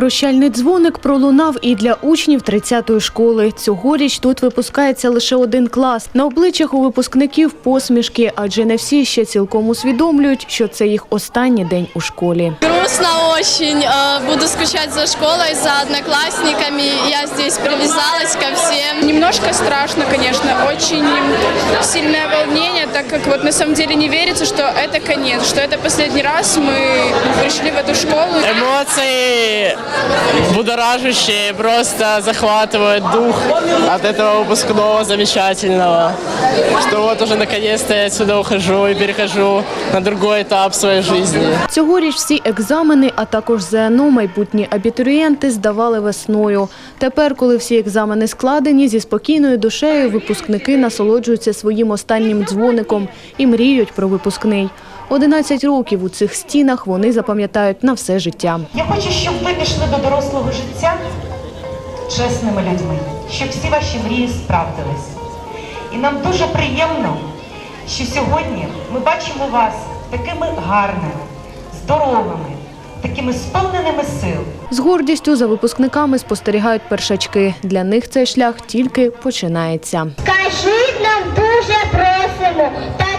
Прощальний дзвоник пролунав і для учнів 30-ї школи. Цьогоріч тут випускається лише один клас. На обличчях у випускників посмішки, адже не всі ще цілком усвідомлюють, що це їх останній день у школі. Грустно очень. э, Буду скучать за школой, за одноклассниками. Я здесь привязалась ко всем. Немножко страшно, конечно, очень сильное волнение, так как вот на самом деле не верится, что это конец, что это последний раз мы пришли в эту школу. Эмоции будоражащие, просто захватывают дух от этого выпускного замечательного. Что вот уже наконец-то я отсюда ухожу и перехожу на другой этап своей жизни. Цьогоріч всі екзамени, а також ЗНО майбутні абітурієнти здавали весною. Тепер, коли всі екзамени складені, зі спокійною душею випускники насолоджуються своїм останнім дзвоником і мріють про випускний. 11 років у цих стінах вони запам'ятають на все життя. Я хочу, щоб ви пішли до дорослого життя чесними людьми, щоб всі ваші мрії справдились. І нам дуже приємно, що сьогодні ми бачимо вас такими гарними, здоровими, такими сповненими сил. З гордістю за випускниками спостерігають першачки. Для них цей шлях тільки починається. Скажіть нам дуже просто.